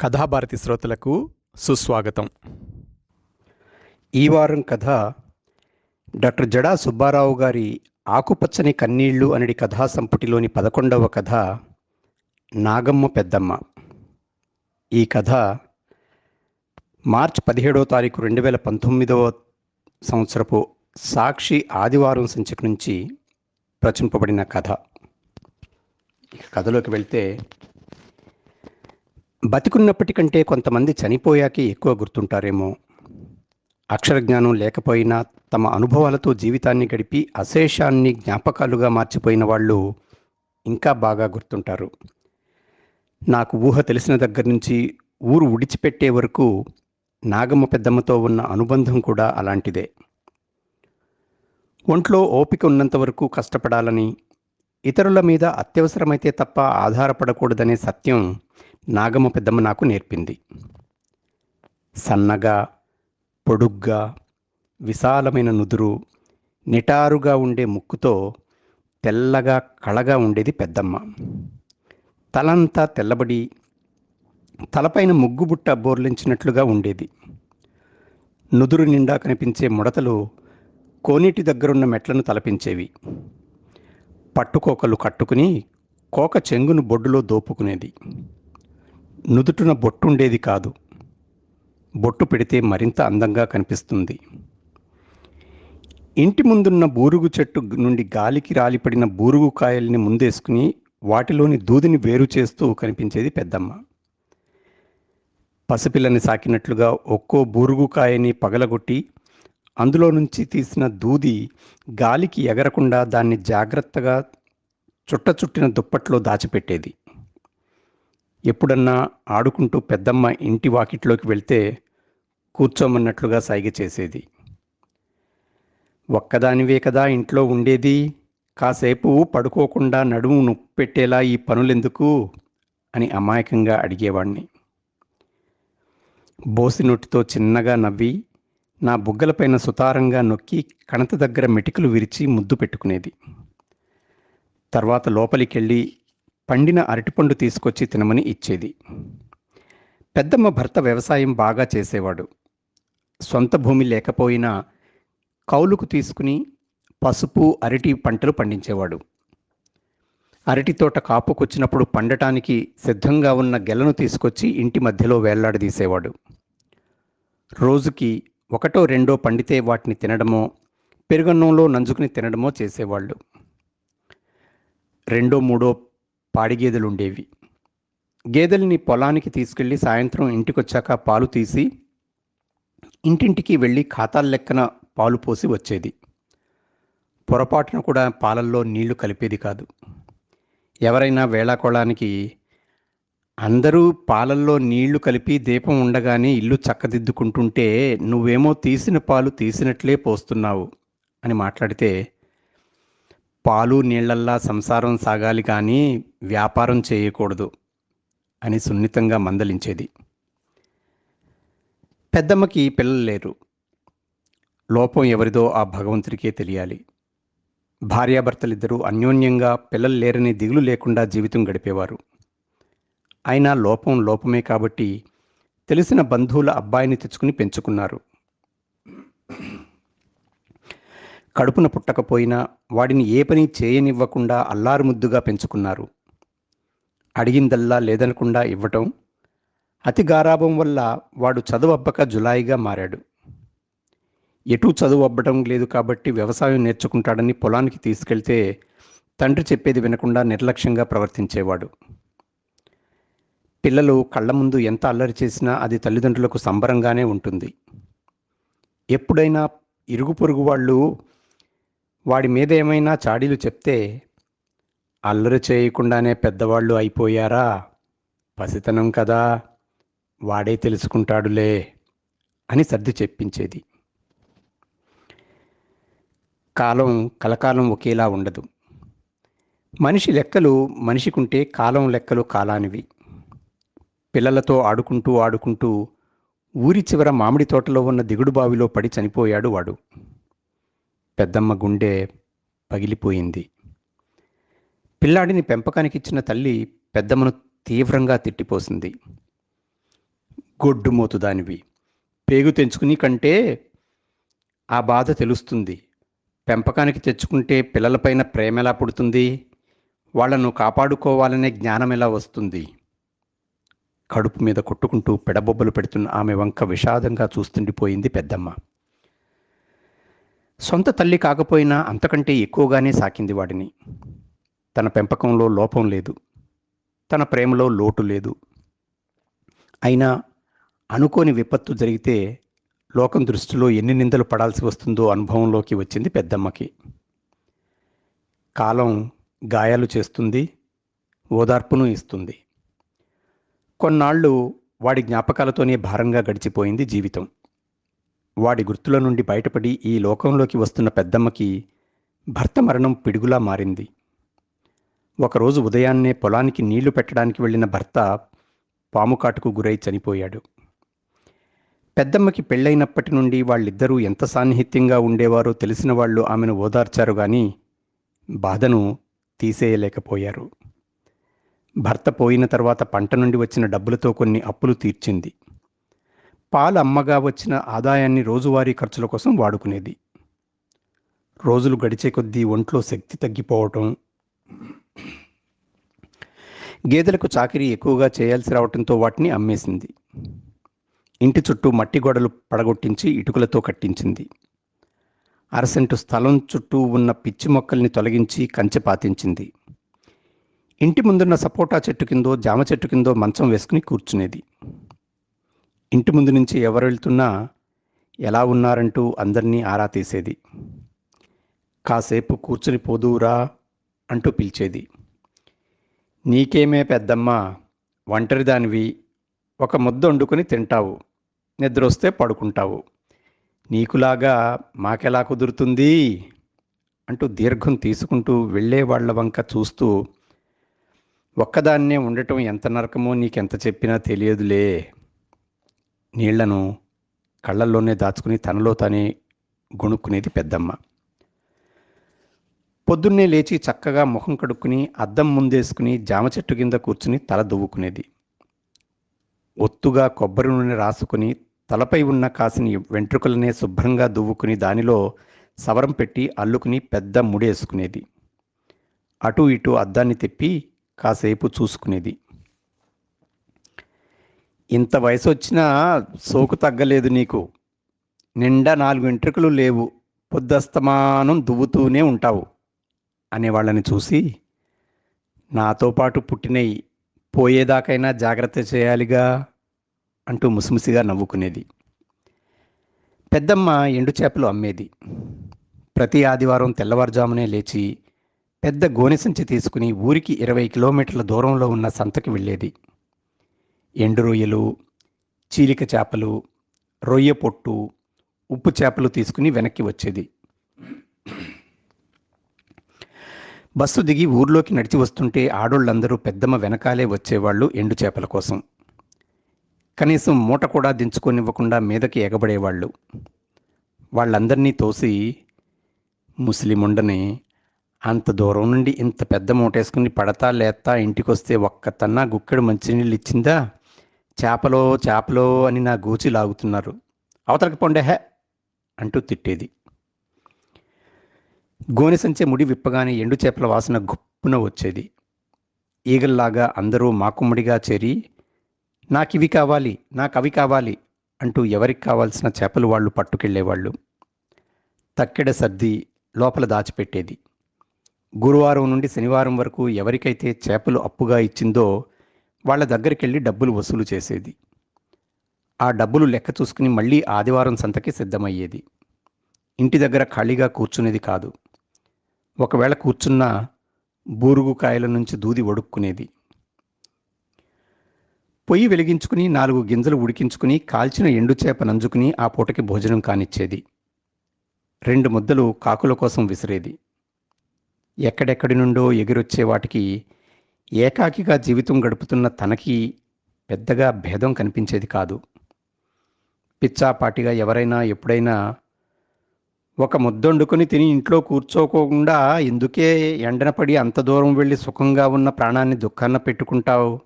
కథాభారతి శ్రోతలకు సుస్వాగతం. ఈ వారం కథ డాక్టర్ జడా సుబ్బారావు గారి ఆకుపచ్చని కన్నీళ్ళు అనేది కథా సంపుటిలోని పదకొండవ కథ నాగమ్మ పెద్దమ్మ. ఈ కథ మార్చ్ పదిహేడవ తారీఖు రెండు వేల పంతొమ్మిదవ సంవత్సరపు సాక్షి ఆదివారం సంచిక నుంచి ప్రచురింపబడిన కథ. కథలోకి వెళ్తే బతికున్నప్పటికంటే కొంతమంది చనిపోయాకే ఎక్కువ గుర్తుంటారేమో. అక్షర జ్ఞానం లేకపోయినా తమ అనుభవాలతో జీవితాన్ని గడిపి అశేషాన్ని జ్ఞాపకాలుగా మార్చిపోయిన వాళ్ళు ఇంకా బాగా గుర్తుంటారు. నాకు ఊహ తెలిసిన దగ్గర నుంచి ఊరు ఉడిచిపెట్టే వరకు నాగమ్మ పెద్దమ్మతో ఉన్న అనుబంధం కూడా అలాంటిదే. ఒంట్లో ఓపిక ఉన్నంత వరకు కష్టపడాలని ఇతరుల మీద అత్యవసరమైతే తప్ప ఆధారపడకూడదనే సత్యం నాగమ్మ పెద్దమ్మ నాకు నేర్పింది. సన్నగా పొడుగ్గా విశాలమైన నుదురు నిటారుగా ఉండే ముక్కుతో తెల్లగా కళగా ఉండేది పెద్దమ్మ. తలంతా తెల్లబడి తలపైన ముగ్గుబుట్ట బోర్లించినట్లుగా ఉండేది. నుదురు నిండా కనిపించే ముడతలు కోనేటి దగ్గరున్న మెట్లను తలపించేవి. పట్టుకోకలు కట్టుకుని కోక చెంగును బొడ్డులో దోపుకునేది. నుదుటున బొట్టుండేది కాదు. బొట్టు పెడితే మరింత అందంగా కనిపిస్తుంది. ఇంటి ముందున్న బూరుగు చెట్టు నుండి గాలికి రాలిపడిన బూరుగు కాయల్ని ముందేసుకుని వాటిలోని దూదిని వేరు చేస్తూ కనిపించేది పెద్దమ్మ. పసిపిల్లని సాకినట్లుగా ఒక్కో బూరుగు కాయని పగలగొట్టి అందులో నుంచి తీసిన దూది గాలికి ఎగరకుండా దాన్ని జాగ్రత్తగా చుట్ట చుట్టిన దుప్పట్లో దాచిపెట్టేది. ఎప్పుడన్నా ఆడుకుంటూ పెద్దమ్మ ఇంటి వాకిట్లోకి వెళ్తే కూర్చోమన్నట్లుగా సైగ చేసేది. ఒక్కదానివే కదా ఇంట్లో ఉండేది. కాసేపు పడుకోకుండా నడుము నొప్పెట్టేలా ఈ పనులెందుకు? అని అమాయకంగా అడిగేవాణ్ణి. బోసి నొట్టితో చిన్నగా నవ్వి నా బుగ్గలపైన సుతారంగా నొక్కి కణత దగ్గర మెటికలు విరిచి ముద్దు పెట్టుకునేది. తర్వాత లోపలికెళ్ళి పండిన అరటిపండు తీసుకొచ్చి తినమని ఇచ్చేది. పెద్దమ్మ భర్త వ్యవసాయం బాగా చేసేవాడు. సొంత భూమి లేకపోయినా కౌలుకు తీసుకుని పసుపు అరటి పంటలు పండించేవాడు. అరటి తోట కాపుకొచ్చినప్పుడు పండటానికి సిద్ధంగా ఉన్న గెలను తీసుకొచ్చి ఇంటి మధ్యలో వేళ్ళాడదీసేవాడు రోజుకి ఒకటో రెండో పండితే వాటిని తినడమో పెరుగన్నంలో నంజుకుని తినడమో చేసేవాళ్ళు. రెండో మూడో పాడి గేదెలు ఉండేవి. గేదెల్ని పొలానికి తీసుకెళ్ళి సాయంత్రం ఇంటికొచ్చాక పాలు తీసి ఇంటింటికి వెళ్ళి ఖాతాల లెక్కన పాలు పోసి వచ్చేది. పొరపాటున కూడా పాలల్లో నీళ్ళు కలిపేది కాదు. ఎవరైనా వేళాకోళానికి అందరూ పాలల్లో నీళ్ళు కలిపి దీపం ఉండగానే ఇల్లు చక్కదిద్దుకుంటుంటే నువ్వేమో తీసిన పాలు తీసినట్లే పోస్తున్నావు అని మాట్లాడితే పాలు నీళ్ళల్లా సంసారం సాగాలి కానీ వ్యాపారం చేయకూడదు అని సున్నితంగా మందలించేది. పెద్దమ్మకి పిల్లలు లేరు. లోపం ఎవరిదో ఆ భగవంతుడికే తెలియాలి. భార్యాభర్తలిద్దరూ అన్యోన్యంగా పిల్లలు లేరని దిగులు లేకుండా జీవితం గడిపేవారు. అయినా లోపం లోపమే కాబట్టి తెలిసిన బంధువుల అబ్బాయిని తెచ్చుకుని పెంచుకున్నారు. కడుపున పుట్టకపోయినా వాడిని ఏ పని చేయనివ్వకుండా అల్లారు ముద్దుగా పెంచుకున్నారు. అడిగిందల్లా లేదనకుండా ఇవ్వటం అతి గారాభం వల్ల వాడు చదువు అబ్బక జులాయిగా మారాడు. ఎటూ చదువు అబ్బడం లేదు కాబట్టి వ్యవసాయం నేర్చుకుంటాడని పొలానికి తీసుకెళ్తే తండ్రి చెప్పేది వినకుండా నిర్లక్ష్యంగా ప్రవర్తించేవాడు. పిల్లలు కళ్ళ ముందు ఎంత అల్లరి చేసినా అది తల్లిదండ్రులకు సంబరంగానే ఉంటుంది. ఎప్పుడైనా ఇరుగు పొరుగు వాళ్ళు వాడి మీద ఏమైనా చాడీలు చెప్తే అల్లరి చేయకుండానే పెద్దవాళ్ళు అయిపోయారా? పసితనం కదా వాడే తెలుసుకుంటాడులే అని సర్ది చెప్పించేది. కాలం కలకాలం ఒకేలా ఉండదు. మనిషి లెక్కలు మనిషికుంటే కాలం లెక్కలు కాలానివి. పిల్లలతో ఆడుకుంటూ ఆడుకుంటూ ఊరి చివర మామిడి తోటలో ఉన్న దిగుడు బావిలో పడి చనిపోయాడు వాడు. పెద్దమ్మ గుండె పగిలిపోయింది. పిల్లాడిని పెంపకానికి ఇచ్చిన తల్లి పెద్దమ్మను తీవ్రంగా తిట్టిపోసింది. గొడ్డుమోతు దానివి. పేగు తెంచుకుని కంటే ఆ బాధ తెలుస్తుంది. పెంపకానికి తెచ్చుకుంటే పిల్లలపైన ప్రేమ ఎలా పుడుతుంది? వాళ్ళను కాపాడుకోవాలనే జ్ఞానం ఎలా వస్తుంది? కడుపు మీద కొట్టుకుంటూ పెడబొబ్బలు పెడుతున్న ఆమె వంక విషాదంగా చూస్తుండిపోయింది పెద్దమ్మ. సొంత తల్లి కాకపోయినా అంతకంటే ఎక్కువగానే సాకింది వాడిని. తన పెంపకంలో లోపం లేదు. తన ప్రేమలో లోటు లేదు. అయినా అనుకోని విపత్తు జరిగితే లోకం దృష్టిలో ఎన్ని నిందలు పడాల్సి వస్తుందో అనుభవంలోకి వచ్చింది పెద్దమ్మకి. కాలం గాయాలు చేస్తుంది ఓదార్పును ఇస్తుంది. కొన్నాళ్ళు వాడి జ్ఞాపకాలతోనే భారంగా గడిచిపోయింది జీవితం. వాడి గుర్తుల నుండి బయటపడి ఈ లోకంలోకి వస్తున్న పెద్దమ్మకి భర్త మరణం పిడుగులా మారింది. ఒకరోజు ఉదయాన్నే పొలానికి నీళ్ళు పెట్టడానికి వెళ్ళిన భర్త పాముకాటుకు గురై చనిపోయాడు. పెద్దమ్మకి పెళ్ళైనప్పటి నుండి వాళ్ళిద్దరూ ఎంత సాన్నిహిత్యంగా ఉండేవారో తెలిసిన వాళ్ళు ఆమెను ఓదార్చారు గాని బాధను తీసేయలేకపోయారు. భర్త పోయిన తర్వాత పంట నుండి వచ్చిన డబ్బులతో కొన్ని అప్పులు తీర్చింది. పాలు అమ్మగా వచ్చిన ఆదాయాన్ని రోజువారీ ఖర్చుల కోసం వాడుకునేది. రోజులు గడిచే కొద్దీ ఒంట్లో శక్తి తగ్గిపోవటం. గేదెలకు చాకరీ ఎక్కువగా చేయాల్సి రావటంతో వాటిని అమ్మేసింది. ఇంటి చుట్టూ మట్టి గోడలు పడగొట్టించి ఇటుకలతో కట్టించింది. అరసెంటు స్థలం చుట్టూ ఉన్న పిచ్చి మొక్కల్ని తొలగించి కంచె పాతించింది. ఇంటి ముందున్న సపోటా చెట్టు కిందో జామ చెట్టు కిందో మంచం వేసుకుని కూర్చునేది. ఇంటి ముందు నుంచి ఎవరు వెళ్తున్నా ఎలా ఉన్నారంటూ అందరినీ ఆరా తీసేది. కాసేపు కూర్చుని పోదూరా అంటూ పిలిచేది. నీకేమే పెద్దమ్మ ఒంటరిదానివి ఒక ముద్ద వండుకొని తింటావు నిద్రొస్తే పడుకుంటావు. నీకులాగా మాకెలా కుదురుతుంది? అంటూ దీర్ఘం తీసుకుంటూ వెళ్ళే వాళ్ళ వంక చూస్తూ ఒక్కదాన్నే ఉండటం ఎంత నరకమో నీకెంత చెప్పినా తెలియదులే. నీళ్ళను కళ్ళల్లోనే దాచుకుని తనలో తానే గొణుక్కునేది పెద్దమ్మ. పొద్దున్నే లేచి చక్కగా ముఖం కడుక్కుని అద్దం ముందేసుకుని జామ చెట్టు కింద కూర్చుని తల దువ్వుకునేది. ఒత్తుగా కొబ్బరి నూనె రాసుకుని తలపై ఉన్న కాసిని వెంట్రుకలనే శుభ్రంగా దువ్వుకుని దానిలో సవరం పెట్టి అల్లుకుని పెద్ద ముడేసుకునేది. అటు ఇటు అద్దాన్ని తెప్పి కాసేపు చూసుకునేది. ఇంత వయసు వచ్చినా సోకు తగ్గలేదు నీకు. నిండా నాలుగు వెంట్రుకలు లేవు. పొద్దస్తమానం దువ్వుతూనే ఉంటావు అనేవాళ్ళని చూసి నాతో పాటు పుట్టినవి పోయేదాకైనా జాగ్రత్త చేయాలిగా అంటూ ముసిముసిగా నవ్వుకునేది. పెద్దమ్మ ఎండు చేపలు అమ్మేది. ప్రతి ఆదివారం తెల్లవారుజామునే లేచి పెద్ద గోనెసంచి తీసుకుని ఊరికి ఇరవై కిలోమీటర్ల దూరంలో ఉన్న సంతకి వెళ్ళేది. ఎండు రొయ్యలు చీలిక చేపలు రొయ్య పొట్టు ఉప్పు చేపలు తీసుకుని వెనక్కి వచ్చేది. బస్సు దిగి ఊర్లోకి నడిచి వస్తుంటే ఆడోళ్ళందరూ పెద్దమ్మ వెనకాలే వచ్చేవాళ్ళు ఎండు చేపల కోసం. కనీసం మూట కూడా దించుకొనివ్వకుండా మీదకి ఎగబడేవాళ్ళు. వాళ్ళందరినీ తోసి ముస్లిముండని అంత దూరం నుండి ఇంత పెద్ద మూటేసుకుని పడతా లేత్తా ఇంటికొస్తే ఒక్కతన్నా గుక్కెడు మంచినీళ్ళు ఇచ్చిందా? చేపలో చేపలో అని నా గూచి లాగుతున్నారు. అవతలకి పొండే హే అంటూ తిట్టేది. గోనె సంచే ముడి విప్పగానే ఎండు చేపల వాసన గుప్పున వచ్చేది. ఈగల్లాగా అందరూ మాకుమ్మడిగా చేరి నాకివి కావాలి నాకు అవి కావాలి అంటూ ఎవరికి కావాల్సిన చేపలు వాళ్ళు పట్టుకెళ్ళేవాళ్ళు తక్కెడ సర్ది లోపల దాచిపెట్టేది. గురువారం నుండి శనివారం వరకు ఎవరికైతే చేపలు అప్పుగా ఇచ్చిందో వాళ్ళ దగ్గరికి వెళ్ళి డబ్బులు వసూలు చేసేది. ఆ డబ్బులు లెక్క చూసుకుని మళ్ళీ ఆదివారం సంతకి సిద్ధమయ్యేది. ఇంటి దగ్గర ఖాళీగా కూర్చునేది కాదు. ఒకవేళ కూర్చున్నా బూరుగు కాయల నుంచి దూది ఒడుక్కునేది పొయ్యి వెలిగించుకుని నాలుగు గింజలు ఉడికించుకుని కాల్చిన ఎండు చేప నంజుకుని ఆ పూటకి భోజనం కానిచ్చేది. రెండు ముద్దలు కాకుల కోసం విసిరేది. ఎక్కడెక్కడి నుండో ఎగిరొచ్చే వాటికి ఏకాకిగా జీవితం గడుపుతున్న తనకి పెద్దగా భేదం కనిపించేది కాదు. పిచ్చాపాటిగా ఎవరైనా ఎప్పుడైనా ఒక ముద్దొండుకొని తిని ఇంట్లో కూర్చోకుండా ఎందుకే ఎండన పడి అంత దూరం వెళ్ళి సుఖంగా ఉన్న ప్రాణాన్ని దుఃఖాన్న పెట్టుకుంటావు?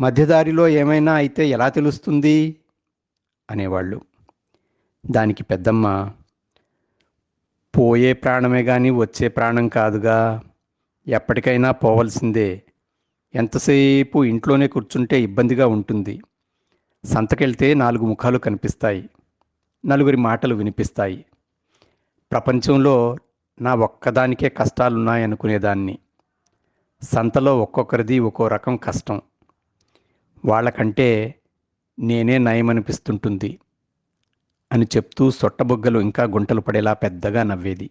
మధ్యదారిలో ఏమైనా అయితే ఎలా తెలుస్తుంది? అనేవాళ్ళు. దానికి పెద్దమ్మ పోయే ప్రాణమే కానీ వచ్చే ప్రాణం కాదుగా. ఎప్పటికైనా పోవలసిందే. ఎంతసేపు ఇంట్లోనే కూర్చుంటే ఇబ్బందిగా ఉంటుంది. సంతకెళ్తే నాలుగు ముఖాలు కనిపిస్తాయి. నలుగురి మాటలు వినిపిస్తాయి. ప్రపంచంలో నా ఒక్కదానికే కష్టాలున్నాయనుకునేదాన్ని. సంతలో ఒక్కొక్కరిది ఒక్కో రకం కష్టం. వాళ్ళకంటే నేనే నయమనిపిస్తుంటుంది. అని చెప్తూ సొట్టబొగ్గలు ఇంకా గుంటలు పడేలా పెద్దగా నవ్వేది.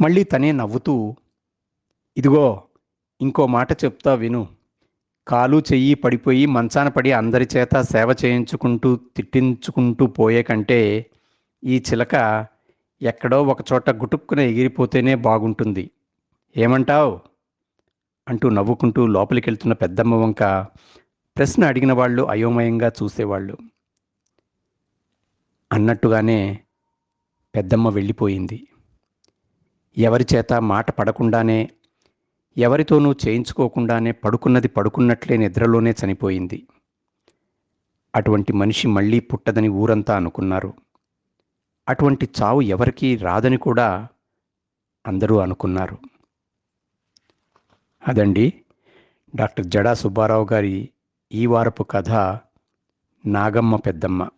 మళ్ళీ తనే నవ్వుతూ ఇదిగో ఇంకో మాట చెప్తా విను. కాలు చెయ్యి పడిపోయి మంచాన పడి అందరి చేత సేవ చేయించుకుంటూ తిట్టించుకుంటూ పోయే కంటే ఈ చిలక ఎక్కడో ఒకచోట గుటుక్కున ఎగిరిపోతేనే బాగుంటుంది. ఏమంటావ్? అంటూ నవ్వుకుంటూ లోపలికెళ్తున్న పెద్దమ్మ వంక ప్రశ్న అడిగిన వాళ్ళు అయోమయంగా చూసేవాళ్ళు. అన్నట్టుగానే పెద్దమ్మ వెళ్ళిపోయింది. ఎవరి చేత మాట పడకుండానే ఎవరితోనూ చేయించుకోకుండానే పడుకున్నది పడుకున్నట్లే నిద్రలోనే చనిపోయింది. అటువంటి మనిషి మళ్ళీ పుట్టదని ఊరంతా అనుకున్నారు. అటువంటి చావు ఎవరికీ రాదని కూడా అందరూ అనుకున్నారు. అదండి డాక్టర్ జడా సుబ్బారావు గారి ఈ వారపు కథ నాగమ్మ పెద్దమ్మ.